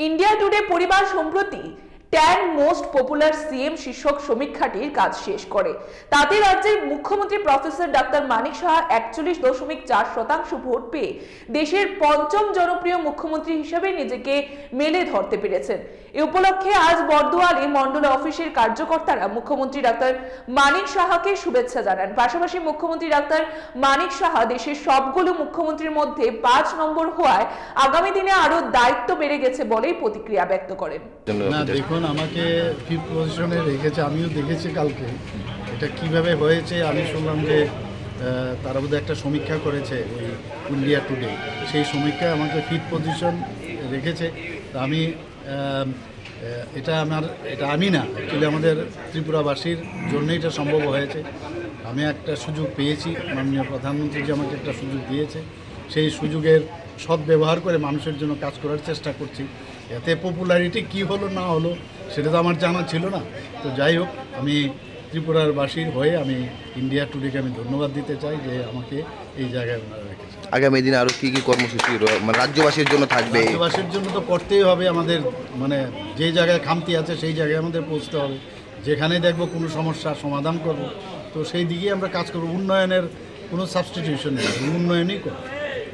India today পরিবার সম্প্রতি tan most popular CM শীর্ষক সমীক্ষাটির কাজ শেষ করে। তাতে রাজ্যের মুখ্যমন্ত্রী প্রফেসর ডাক্তার মানিক সাহা একচল্লিশ দশমিক চার শতাংশ ভোট পেয়ে দেশের পঞ্চম জনপ্রিয় মুখ্যমন্ত্রী হিসেবে নিজেকে মেলে ধরতে পেরেছেন। এ উপলক্ষে আজ বর্দোয়ালি মন্ডল অফিসের কার্যকর্তারা মুখ্যমন্ত্রী ডাক্তার মানিক সাহাকে শুভেচ্ছা জানান। পাশাপাশি মুখ্যমন্ত্রী ডাক্তার মানিক সাহা দেশের সবগুলো মুখ্যমন্ত্রীর মধ্যে পাঁচ নম্বর হওয়ায় আগামী দিনে আরও দায়িত্ব বেড়ে গেছে বলেই প্রতিক্রিয়া ব্যক্ত করেন। না দেখুন আমাকে ফিফথ পজিশনে রেখেছে, আমিও দেখেছি কালকে। এটা কীভাবে হয়েছে আমি শুনলাম যে তারা বোধহয় একটা সমীক্ষা করেছে ওই ইন্ডিয়া টুডে সেই সমীক্ষায় আমাকে ফিফথ পজিশন রেখেছে। তা আমি এটা আমার, এটা আমি না অ্যাকচুয়ালি আমাদের ত্রিপুরাবাসীর জন্যই এটা সম্ভব হয়েছে। আমি একটা সুযোগ পেয়েছি, মাননীয় প্রধানমন্ত্রী যে আমাকে একটা সুযোগ দিয়েছে। সেই সুযোগের সদ্ব্যবহার করে মানুষের জন্য কাজ করার চেষ্টা করছি। এতে পপুলারিটি কি হলো না হলো সেটা তো আমার জানা ছিল না। তো যাই হোক আমি ত্রিপুরার বাসীর হয়ে আমি ইন্ডিয়া টুডেকে আমি ধন্যবাদ দিতে চাই যে আমাকে এই জায়গায় ওনারা রেখেছে আগামী দিনে আরও কী কী কর্মসূচি মানে রাজ্যবাসীর জন্য থাকবে? রাজ্যবাসীর জন্য তো করতেই হবে আমাদের মানে যে জায়গায় খামতি আছে সেই জায়গায় আমাদের পৌঁছতে হবে। যেখানে দেখব কোনো সমস্যার সমাধান করব। তো সেই দিকেই আমরা কাজ করব। উন্নয়নের কোনো সাবস্টিটিউশন নেই উন্নয়নই করব।